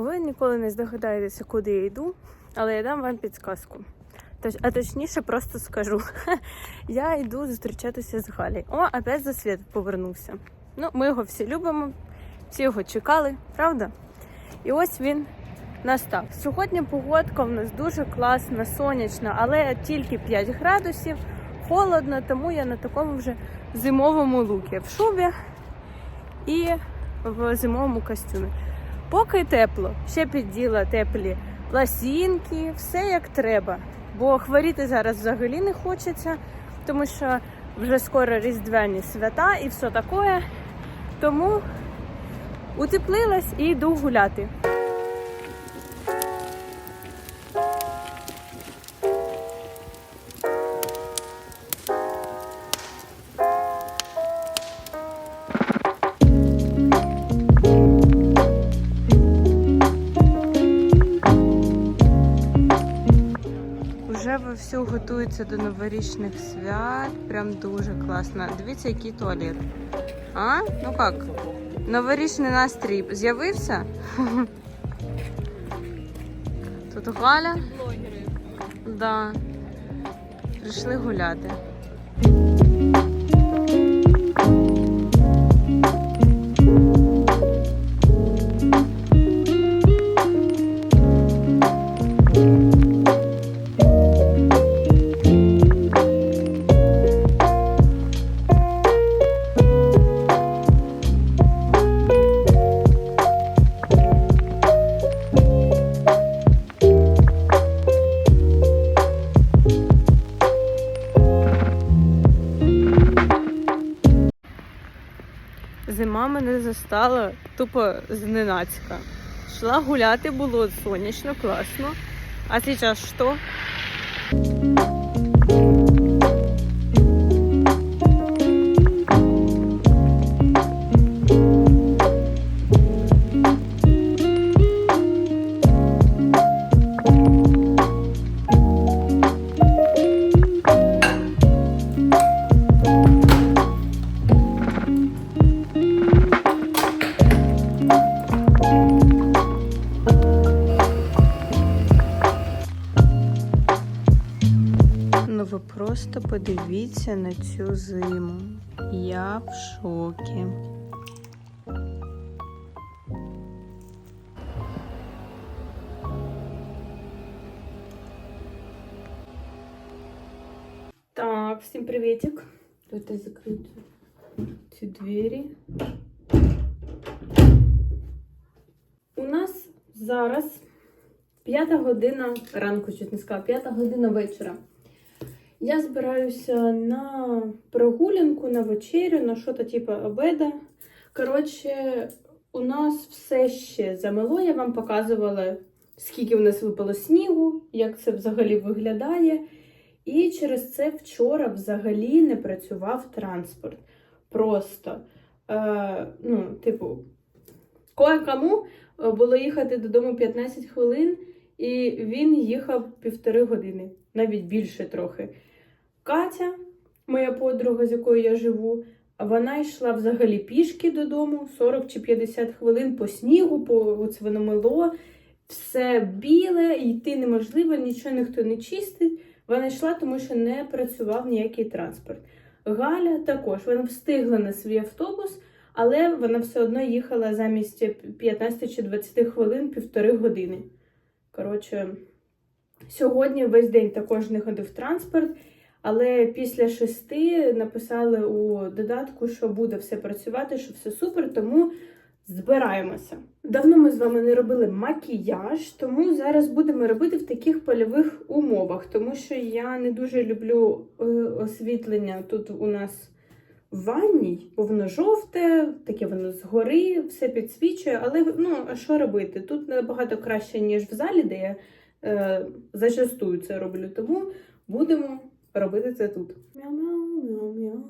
Ви ніколи не здогадаєтеся, куди я йду, але я дам вам підсказку. Точ, а точніше, просто скажу. Я йду зустрічатися з Галею. О, опять за світ повернувся. Ну, ми його всі любимо, всі його чекали, правда? І ось він настав. Сьогодні погодка у нас дуже класна, сонячна, але тільки 5 градусів, холодно, тому я на такому вже зимовому лукі в шубі і в зимовому костюмі. Поки тепло, ще підділа теплі пласінки, все як треба. Бо хворіти зараз взагалі не хочеться, тому що вже скоро різдвяні свята і все таке. Тому утеплилась і йду гуляти. Вовсю готуються до новорічних свят. Прям дуже класно. Дивіться, який туалет. А? Ну як? Новорічний настрій з'явився? Тут Галя. Да. Прийшли гуляти. Застала тупо зненацька. Шла гуляти, було сонячно, класно. А зараз що? Подивіться на цю зиму. Я в шокі. Так, всім привітик. Тут закрити ці двері. У нас зараз п'ята година ранку, чуть не сказала, п'ята година вечора. Я збираюся на прогулянку, на вечерю, на що-то типу обеда. Коротше, у нас все ще замело. Я вам показувала, скільки в нас випало снігу, як це взагалі виглядає. І через це вчора взагалі не працював транспорт. Просто, е, ну, типу, кое-кому е, було їхати додому 15 хвилин, і він їхав півтори години, навіть більше трохи. Катя, моя подруга, з якою я живу, вона йшла взагалі пішки додому 40 чи 50 хвилин по снігу, по оце воно мило, все біле, йти неможливо, нічого ніхто не чистить. Вона йшла, тому що не працював ніякий транспорт. Галя також вона встигла на свій автобус, але вона все одно їхала замість 15 чи 20 хвилин півтори години. Коротше, сьогодні весь день також не ходив транспорт, але після шести написали у додатку, що буде все працювати, що все супер, тому збираємося. Давно ми з вами не робили макіяж, тому зараз будемо робити в таких польових умовах, тому що я не дуже люблю е, освітлення тут у нас в ванній, бо воно жовте, таке воно згори, все підсвічує, але ну, а що робити? Тут набагато краще, ніж в залі, де я е, зачастую це роблю, тому будемо робити це тут. Мяу-мяу-мяу-мяу.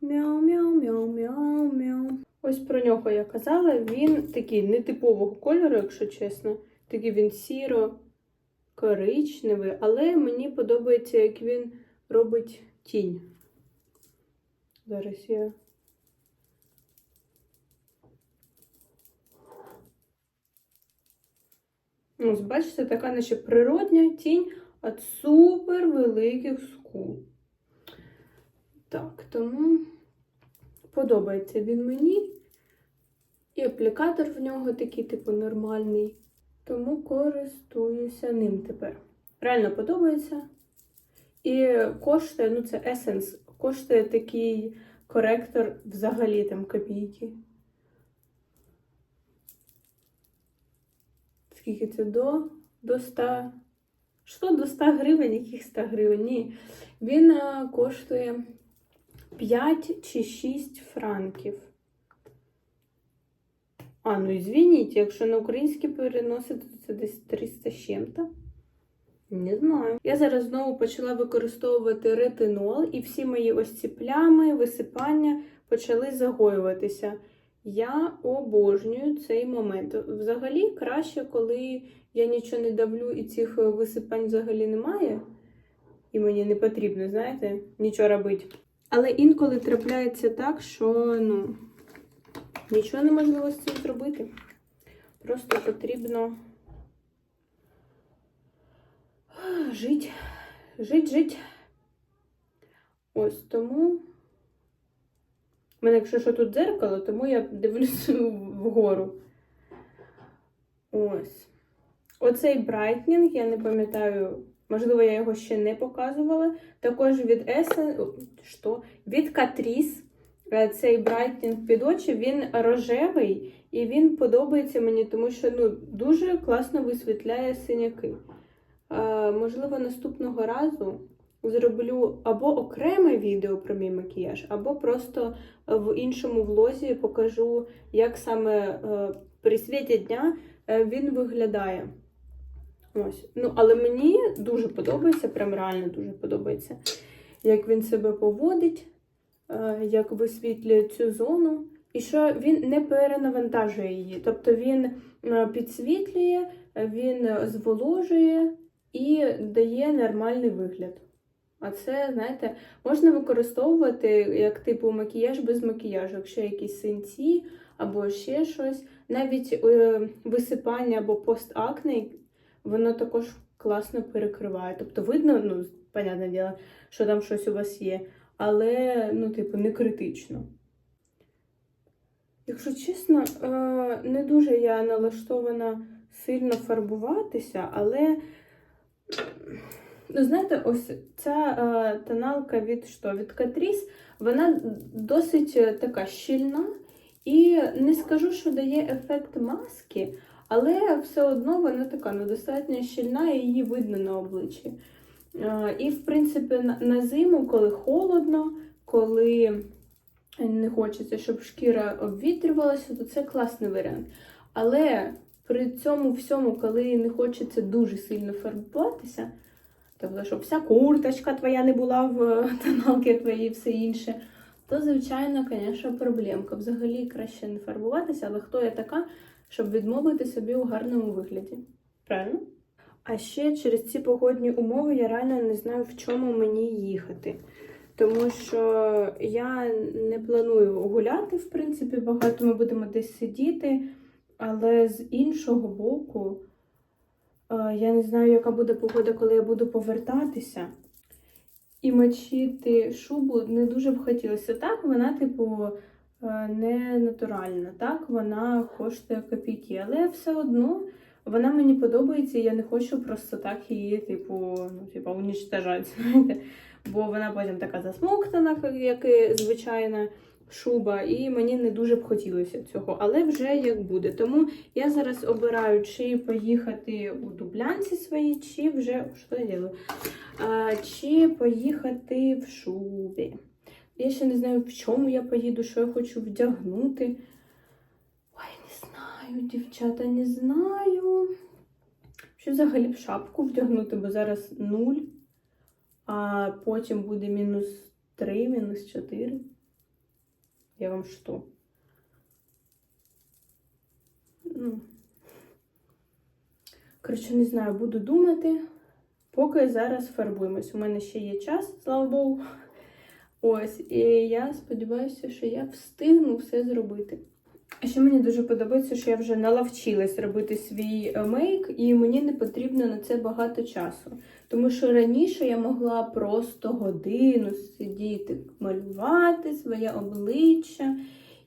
Мяу-мяу-мяу-мяу-мяу. Ось про нього я казала. Він такий нетипового кольору, якщо чесно. Такий він сіро-коричневий, але мені подобається, як він робить тінь. Зараз я Ось, бачите, така наче природня тінь від супер великих скул. Так, тому подобається він мені. І аплікатор в нього такий, типу, нормальний. Тому користуюся ним тепер. Реально подобається. І коштує, ну це Essence, коштує такий коректор взагалі там копійки. Скільки це до? До 100. Що до 100 гривень? Яких 100 гривень? Ні. Він а, коштує 5 чи 6 франків. А, ну звініть, якщо на українське переносити, то це десь 300 з чим-то. Не знаю. Я зараз знову почала використовувати ретинол, і всі мої ось ці плями, висипання почали загоюватися. Я обожнюю цей момент. Взагалі краще, коли я нічого не давлю і цих висипань взагалі немає. І мені не потрібно, знаєте, нічого робити. Але інколи трапляється так, що ну, нічого неможливо з цим зробити. Просто потрібно жити, жити, жити. Ось тому. У мене, якщо що тут дзеркало, тому я дивлюсь вгору. Ось. Оцей брайтнінг, я не пам'ятаю, можливо, я його ще не показувала. Також від Essence, що? від Catrice. Е, Цей брайтнінг під очі, він рожевий і він подобається мені, тому що ну, дуже класно висвітляє синяки. Е, можливо, наступного разу зроблю або окреме відео про мій макіяж, або просто в іншому влозі покажу, як саме е, при світі дня е, він виглядає. Ось. Ну, але мені дуже подобається, прям реально дуже подобається, як він себе поводить, е, як висвітлює цю зону. І що він не перенавантажує її. Тобто він е, підсвітлює, він зволожує і дає нормальний вигляд. А це, знаєте, можна використовувати як типу макіяж без макіяжу, якщо якісь синці або ще щось. Навіть е, висипання або постакне, воно також класно перекриває. Тобто видно, ну, понятне діло, що там щось у вас є, але, ну, типу, не критично. Якщо чесно, е, не дуже я налаштована сильно фарбуватися, але. Ну, знаєте, ось ця е, тоналка від що? Від Catrice, вона досить е, така щільна. І не скажу, що дає ефект маски, але все одно вона така ну, достатньо щільна і її видно на обличчі. Е, і, в принципі, на, зиму, коли холодно, коли не хочеться, щоб шкіра обвітрювалася, то це класний варіант. Але при цьому всьому, коли не хочеться дуже сильно фарбуватися, тобто, щоб вся курточка твоя не була в тоналки твоїй і все інше, то, звичайно, звісно, проблемка. Взагалі краще не фарбуватися, але хто я така, щоб відмовити собі у гарному вигляді? Правильно? А ще через ці погодні умови я реально не знаю, в чому мені їхати. Тому що я не планую гуляти, в принципі, багато ми будемо десь сидіти. Але з іншого боку, е, я не знаю, яка буде погода, коли я буду повертатися. І мочити шубу не дуже б хотілося. Так, вона, типу, не натуральна, так, вона коштує копійки, але все одно вона мені подобається, і я не хочу просто так її, типу, ну, типу, унічтожати, знаєте. Бо вона потім така засмоктана, як і звичайна шуба, і мені не дуже б хотілося цього, але вже як буде. Тому я зараз обираю, чи поїхати у дублянці свої, чи вже що я? А, чи поїхати в шубі. Я ще не знаю, в чому я поїду, що я хочу вдягнути. Ой, не знаю, дівчата, не знаю. Що взагалі б шапку вдягнути, бо зараз нуль, а потім буде мінус 3, мінус 4. Я вам что? Ну. Коротше, не знаю, буду думати. Поки зараз фарбуємось. У мене ще є час, слава Богу. Ось, і я сподіваюся, що я встигну все зробити. А ще мені дуже подобається, що я вже наловчилась робити свій е, мейк, і мені не потрібно на це багато часу. Тому що раніше я могла просто годину сидіти, малювати своє обличчя,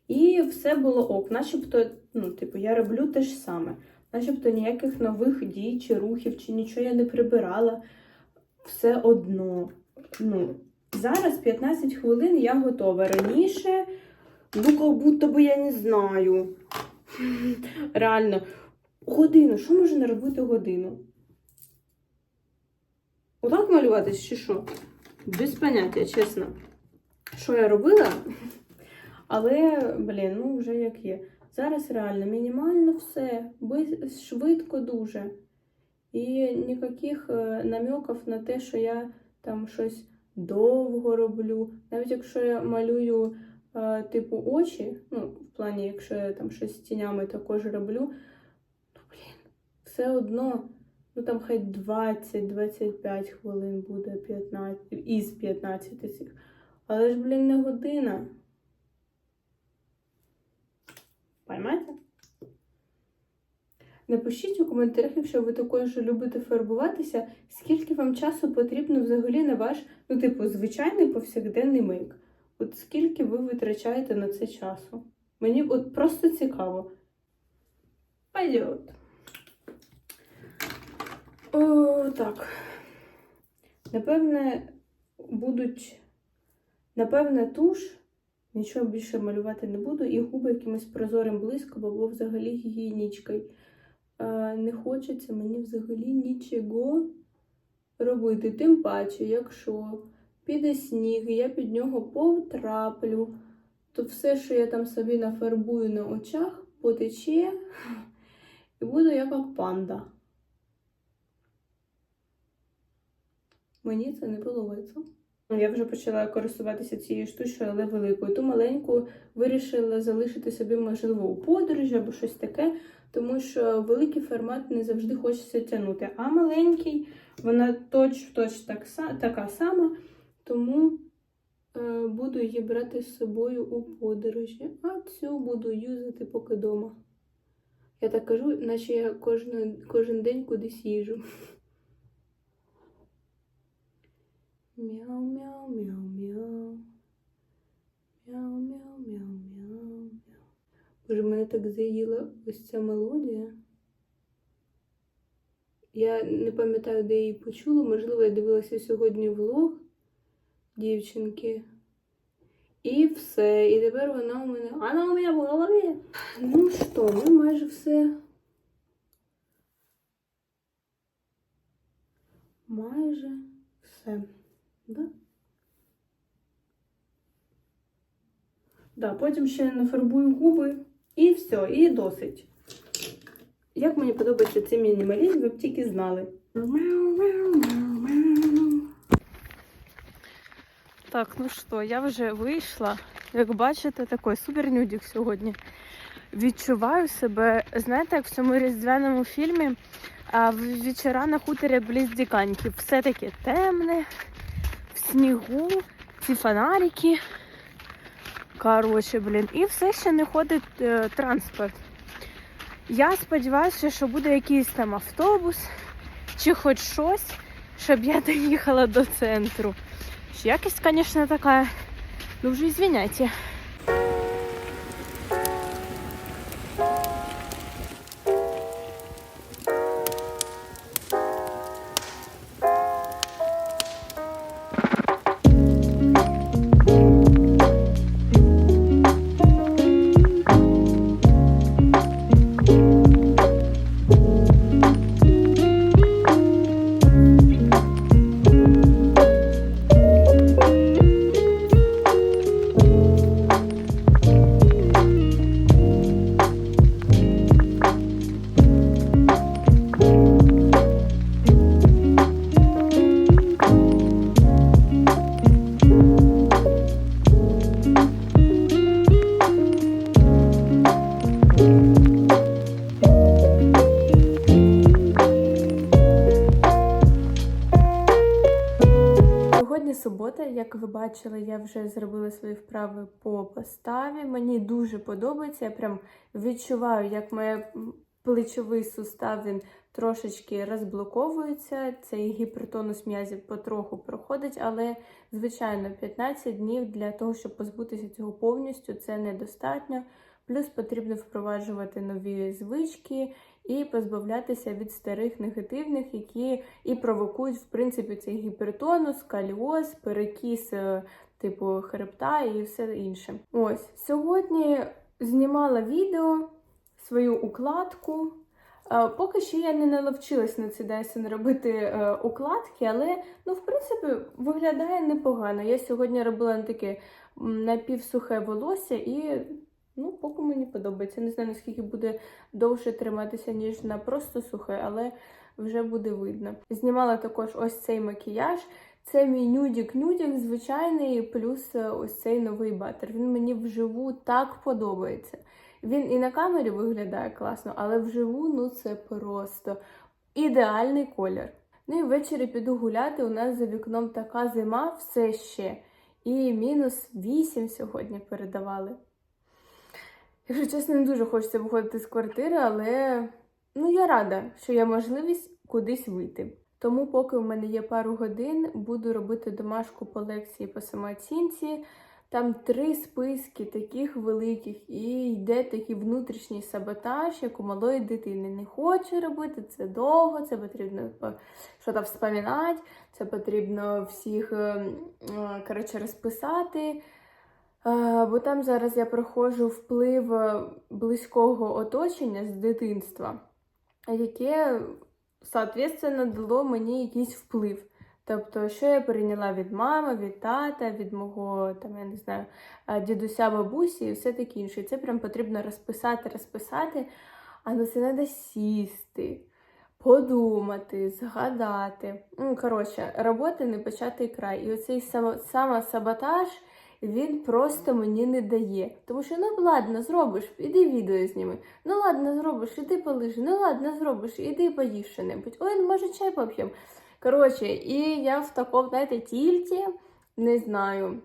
і все було ок. Начебто, ну, типу, я роблю те ж саме. Начебто ніяких нових дій чи рухів, чи нічого я не прибирала. Все одно. Ну, зараз 15 хвилин я готова. Раніше. Ну, как будто би я не знаю. Реально. Годину. Що можна робити годину? Отак малюватись чи що? Без поняття, чесно. Що я робила? Але, блін, ну вже як є. Зараз реально мінімально все. Швидко дуже. І ніяких е, намеків на те, що я там щось довго роблю. Навіть якщо я малюю е, типу очі, ну, в плані, якщо я там щось з тінями також роблю, ну блін, все одно, ну там хай 20-25 хвилин буде 15, із 15 цих. Але ж, блін, не година. Поймаєте? Напишіть у коментарях, якщо ви також любите фарбуватися, скільки вам часу потрібно взагалі на ваш, ну, типу, звичайний повсякденний мейк. От скільки ви витрачаєте на це часу? Мені от просто цікаво. Пойдет. О, так. Напевне, будуть. Напевне, туш. Нічого більше малювати не буду, і губи якимось прозорим блиском або взагалі гігієнічкою. Е, не хочеться мені взагалі нічого робити. Тим паче, якщо піде сніг, і я під нього повтраплю, то все, що я там собі нафарбую на очах, потече і буду я як панда. Мені це не подобається. Я вже почала користуватися цією штучкою, але великою. Ту маленьку вирішила залишити собі, можливо, у подорожі або щось таке, тому що великий формат не завжди хочеться тягнути. А маленький, вона точ-в-точ так, така сама, тому е, буду її брати з собою у подорожі. А цю буду юзати поки вдома. Я так кажу, наче я кожен, кожен день кудись їжу. Мяу, мяу, Боже, мене так заїла ось ця мелодія. Я не пам'ятаю, де її почула. Можливо, я дивилася сьогодні влог дівчинки. І все. І тепер вона у мене. Вона у мене в голові. Ну що, ми майже все. Майже все. Да? Да, потім ще нафарбую губи і все, і досить. Як мені подобається цей мінімалізм, ви б тільки знали. Так, ну що, я вже вийшла. Як бачите, такий супер нюдік сьогодні. Відчуваю себе, знаєте, як в цьому різдвяному фільмі а, вечора на хуторі бліз Діканьків. Все таке темне, в снігу, ці фонарики. Коротше, блін, і все ще не ходить е, транспорт. Я сподіваюся, що буде якийсь там автобус чи хоч щось, щоб я доїхала до центру. Якість, звісно, така. Ну вже извиняйте. Як ви бачили, я вже зробила свої вправи по поставі. Мені дуже подобається. Я прям відчуваю, як моє плечовий сустав він трошечки розблоковується. Цей гіпертонус м'язів потроху проходить, але, звичайно, 15 днів для того, щоб позбутися цього повністю, це недостатньо. Плюс потрібно впроваджувати нові звички і позбавлятися від старих негативних, які і провокують, в принципі, цей гіпертонус, каліоз, перекіс е, типу хребта і все інше. Ось сьогодні знімала відео, свою укладку. Е, Поки що я не наловчилась на цей Dyson робити е, укладки, але ну, в принципі виглядає непогано. Я сьогодні робила таке напівсухе волосся і ну, поки мені подобається. Не знаю, наскільки буде довше триматися, ніж на просто сухе, але вже буде видно. Знімала також ось цей макіяж. Це мій нюдік-нюдік звичайний, плюс е, ось цей новий батер. Він мені вживу так подобається. Він і на камері виглядає класно, але вживу ну це просто ідеальний колір. Ну і ввечері піду гуляти. У нас за вікном така зима все ще. І мінус 8 сьогодні передавали. Якщо чесно, не дуже хочеться виходити з квартири, але ну я рада, що є можливість кудись вийти. Тому, поки у мене є пару годин, буду робити домашку по лекції по самооцінці. Там три списки таких великих, і йде такий внутрішній саботаж, як у малої дитини. Не хоче робити це довго, це потрібно щось вспоминати, це потрібно всіх е, м, е, коротше, розписати. Бо там зараз я проходжу вплив е, близького оточення з дитинства, яке, соответственно, дало мені якийсь вплив. Тобто, що я перейняла від мами, від тата, від мого там, я не знаю, е, дідуся, бабусі і все таке інше. Це прям потрібно розписати, розписати, а на це треба сісти, подумати, згадати. Ну, коротше, роботи не початий край. І оцей само, самосаботаж, він просто мені не дає. Тому що, ну ладно, зробиш, іди відео зніми. Ну ладно, зробиш, іди полежи. Ну ладно, зробиш, іди поїж що-небудь. Ой, ну може чай поп'ємо. Коротше, і я в такому, знаєте, тільті, не знаю.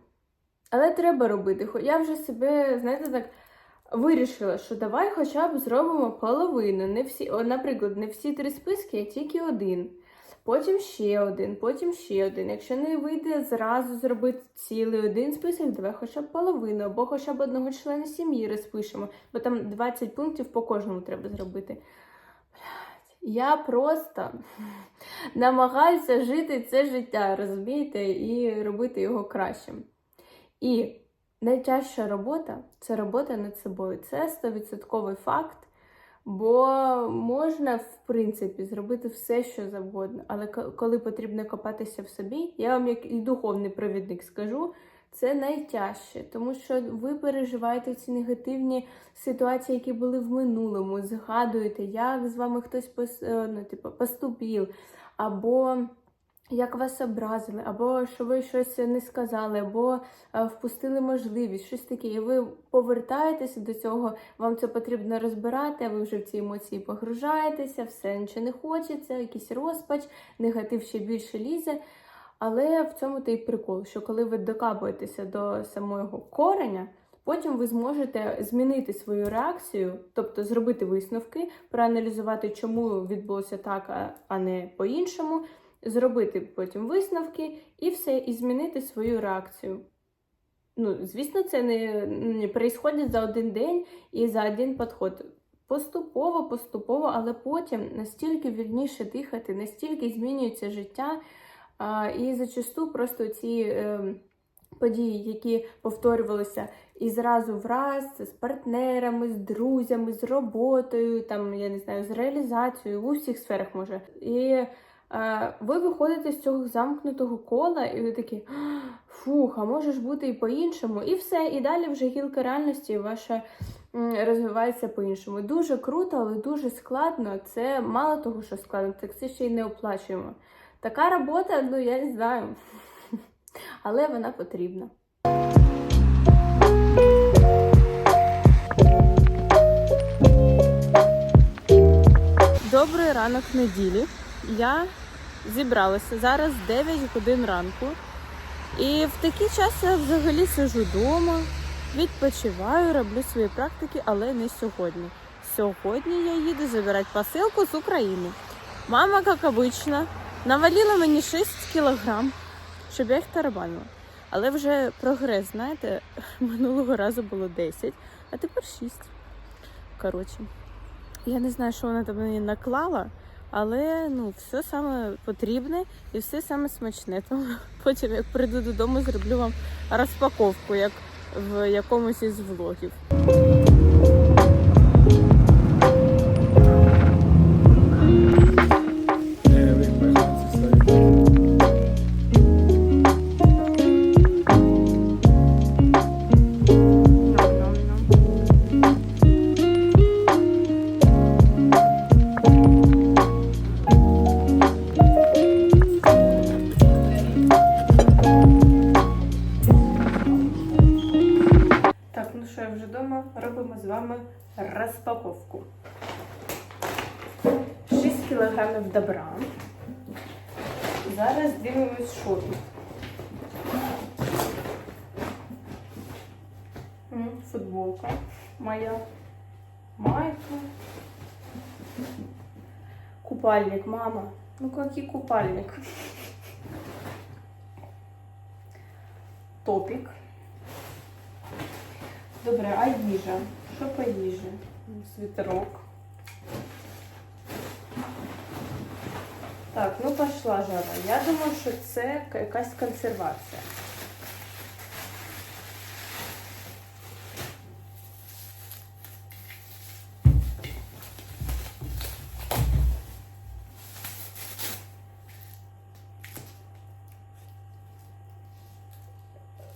Але треба робити. Я вже себе, знаєте, так вирішила, що давай хоча б зробимо половину. Не всі, наприклад, не всі три списки, а тільки один. Потім ще один, потім ще один. Якщо не вийде зразу зробити цілий один список, давай хоча б половину, або хоча б одного члена сім'ї розпишемо, бо там 20 пунктів по кожному треба зробити. Я просто намагаюся жити це життя, розумієте, і робити його кращим. І найтяжча робота це робота над собою. Це 100% факт. Бо можна, в принципі, зробити все, що завгодно. Але коли потрібно копатися в собі, я вам, як і духовний провідник, скажу, це найтяжче, тому що ви переживаєте ці негативні ситуації, які були в минулому, згадуєте, як з вами хтось е, ну, типу, поступив, або як вас образили, або що ви щось не сказали, або е, впустили можливість, щось таке. І ви повертаєтеся до цього, вам це потрібно розбирати, а ви вже в ці емоції погружаєтеся, все нічого не хочеться, якийсь розпач, негатив ще більше лізе. Але в цьому то й прикол, що коли ви докапуєтеся до самого кореня, потім ви зможете змінити свою реакцію, тобто зробити висновки, проаналізувати, чому відбулося так, а- а не по-іншому, зробити потім висновки і все, і змінити свою реакцію. Ну, звісно, це не, не происходить за один день і за один підход. Поступово, поступово, але потім настільки вільніше дихати, настільки змінюється життя. А, і зачасту просто ці е, події, які повторювалися і зразу в раз з партнерами, з друзями, з роботою, там, я не знаю, з реалізацією, в усіх сферах може. І ви виходите з цього замкнутого кола, і ви такі фух, а може ж бути і по-іншому, і все. І далі вже гілка реальності ваша розвивається по-іншому. Дуже круто, але дуже складно. Це мало того, що складно, так це ще й не оплачуємо. Така робота, ну я не знаю, але вона потрібна. Добрий ранок неділі. Я зібралася зараз 9 годин ранку. І в такий час я взагалі сижу вдома, відпочиваю, роблю свої практики, але не сьогодні. Сьогодні я їду забирати посилку з України. Мама, як обично, навалила мені 6 кілограм, щоб я їх тарабанила. Але вже прогрес, знаєте, минулого разу було 10, а тепер 6. Коротше, я не знаю, що вона там мені наклала, але ну, все саме потрібне і все саме смачне. Тому потім, як прийду додому, зроблю вам розпаковку, як в якомусь із влогів. Робимо з вами розпаковку. 6 кілограмів добра. Зараз дивимось, що тут. Футболка моя, майка. Купальник, мама. Ну какой купальник? Топик. Добре, а їжа? Що по їжі? Світерок. Так, ну пішла жара. Я думаю, що це якась консервація.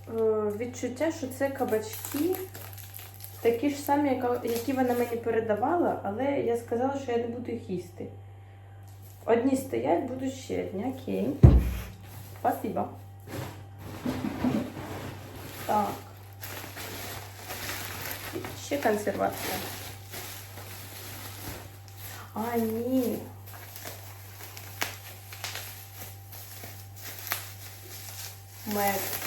Е, Відчуття, що це кабачки. Такі ж самі, які вона мені передавала, але я сказала, що я не буду їх їсти. Одні стоять, будуть ще одні. Окей. Спасибо. Так. Ще консервація. А, ні. Мед.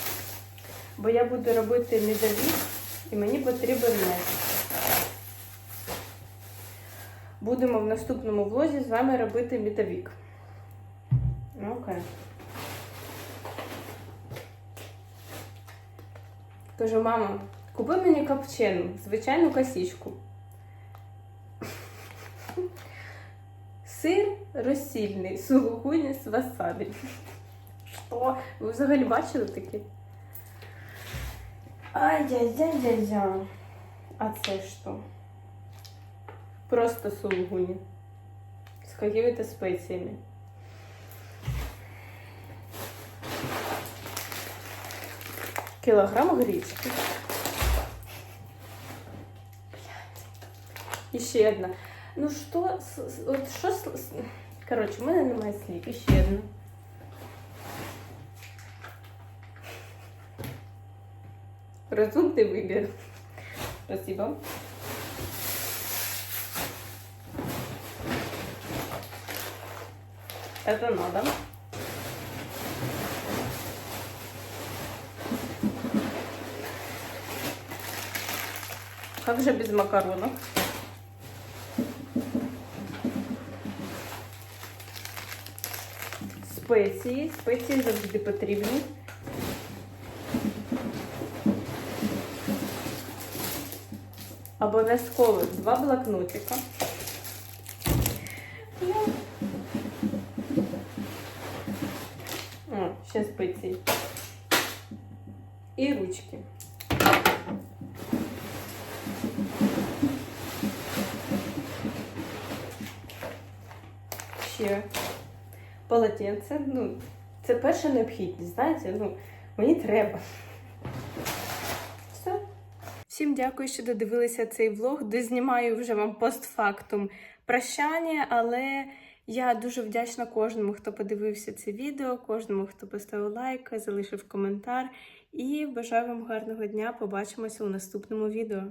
Бо я буду робити медовик і мені потрібен мед. Будемо в наступному влозі з вами робити медовик. Ну, Окей. Кажу, мама, купи мені копчену, звичайну косичку. Сир розсільний, сулугуні з васабі. Що? Ви взагалі бачили таке? Ай-яй-яй-яй-яй. А це що? Просто сулугуні. З какими-то спеціями. Кілограм гречки. І ще одна. Ну що, от що, коротше, в мене немає слів. І ще одна. Разумный выбор. Спасибо. Это надо. Как же без макаронов? Спеції. Спеції завжди потрібні. Обов'язково два блокнотика. О, ще спеції. І ручки. Ще полотенце. Ну, це перша необхідність, знаєте, ну, мені треба. Дякую, що додивилися цей влог. Дознімаю вже вам постфактум прощання, але я дуже вдячна кожному, хто подивився це відео, кожному, хто поставив лайк, залишив коментар. І бажаю вам гарного дня. Побачимося у наступному відео.